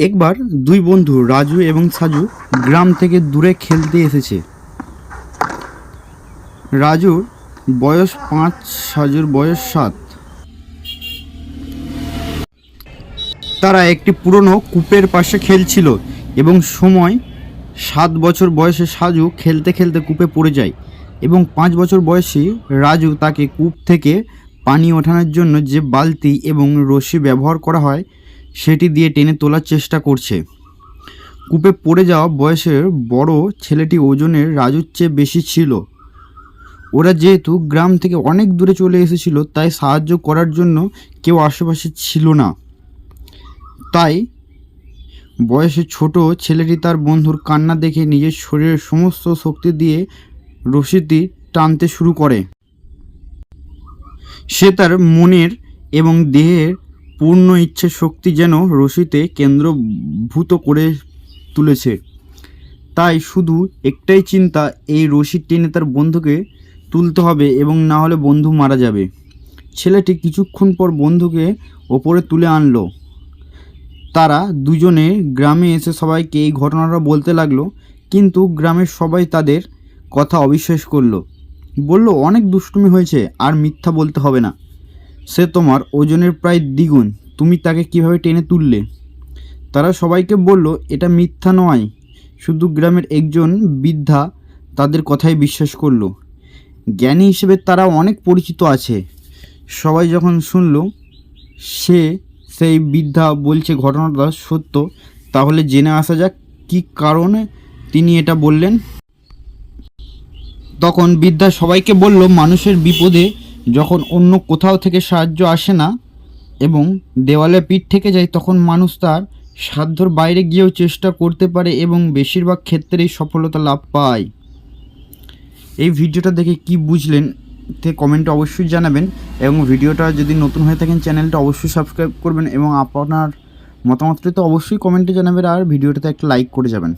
একবার দুই বন্ধু, রাজু এবং সাজু, গ্রাম থেকে দূরে খেলতে এসেছে। রাজুর বয়স পাঁচ, সাজুর বয়স সাত। তারা একটি পুরনো কূপের পাশে খেলছিল এবং সময় সাত বছর বয়সে সাজু খেলতে খেলতে কূপে পড়ে যায় এবং পাঁচ বছর বয়সী রাজু তাকে কূপ থেকে পানি ওঠানোর জন্য যে বালতি এবং রশি ব্যবহার করা হয় সেটি দিয়ে টেনে তোলার চেষ্টা করছে। কূপে পড়ে যাওয়া বয়সের বড় ছেলেটি ওজনের রাজুর চেয়ে বেশি ছিল। ওরা যেহেতু গ্রাম থেকে অনেক দূরে চলে এসেছিল, তাই সাহায্য করার জন্য কেউ আশেপাশে ছিল না। তাই বয়সে ছোট ছেলেটি তার বন্ধুর কান্না দেখে নিজের শরীরের সমস্ত শক্তি দিয়ে রশিটি টানতে শুরু করে। সে তার মনের এবং দেহের পূর্ণ ইচ্ছে শক্তি যেন রশিতে কেন্দ্রভূত করে তুলেছে। তাই শুধু একটাই চিন্তা, এই রশি টেনে তার বন্ধুকে তুলতে হবে এবং না হলে বন্ধু মারা যাবে। ছেলেটি কিছুক্ষণ পর বন্ধুকে ওপরে তুলে আনলো। তারা দুজনে গ্রামে এসে সবাইকে এই ঘটনাটা বলতে লাগল, কিন্তু গ্রামের সবাই তাদের কথা অবিশ্বাস করল। বলল, অনেক দুষ্টুমি হয়েছে, আর মিথ্যা বলতে হবে না। সে তোমার ওজনের প্রায় দ্বিগুণ। তুমি তাকে কীভাবে টেনে তুললে? তারা সবাইকে বলল, এটা মিথ্যা নয়। শুধু গ্রামের একজন বৃদ্ধা তাদের কথাই বিশ্বাস করল। জ্ঞানী হিসেবে তারা অনেক পরিচিত আছে। সবাই যখন শুনল, সে সেই বৃদ্ধা বলছে ঘটনাটা সত্য, তাহলে জেনে আসা যাক, কী কারণে তিনি এটা বললেন? তখন বৃদ্ধা সবাইকে বলল, মানুষের বিপদে যখন অন্য কোথাও থেকে সাহায্য আসে না এবং দেওয়ালে পিঠ থেকে যায়, তখন মানুষ তার সাধ্যর বাইরে গিয়েও চেষ্টা করতে পারে এবং বেশিরভাগ ক্ষেত্রেই সফলতা লাভ পায়। এই ভিডিওটা দেখে কি বুঝলেন তে কমেন্টে অবশ্যই জানাবেন এবং ভিডিওটা যদি নতুন হয়ে থাকেন, চ্যানেলটা অবশ্যই সাবস্ক্রাইব করবেন এবং আপনার মতামতটি তো অবশ্যই কমেন্টে জানাবেন আর ভিডিওটাতে একটা লাইক করে যাবেন।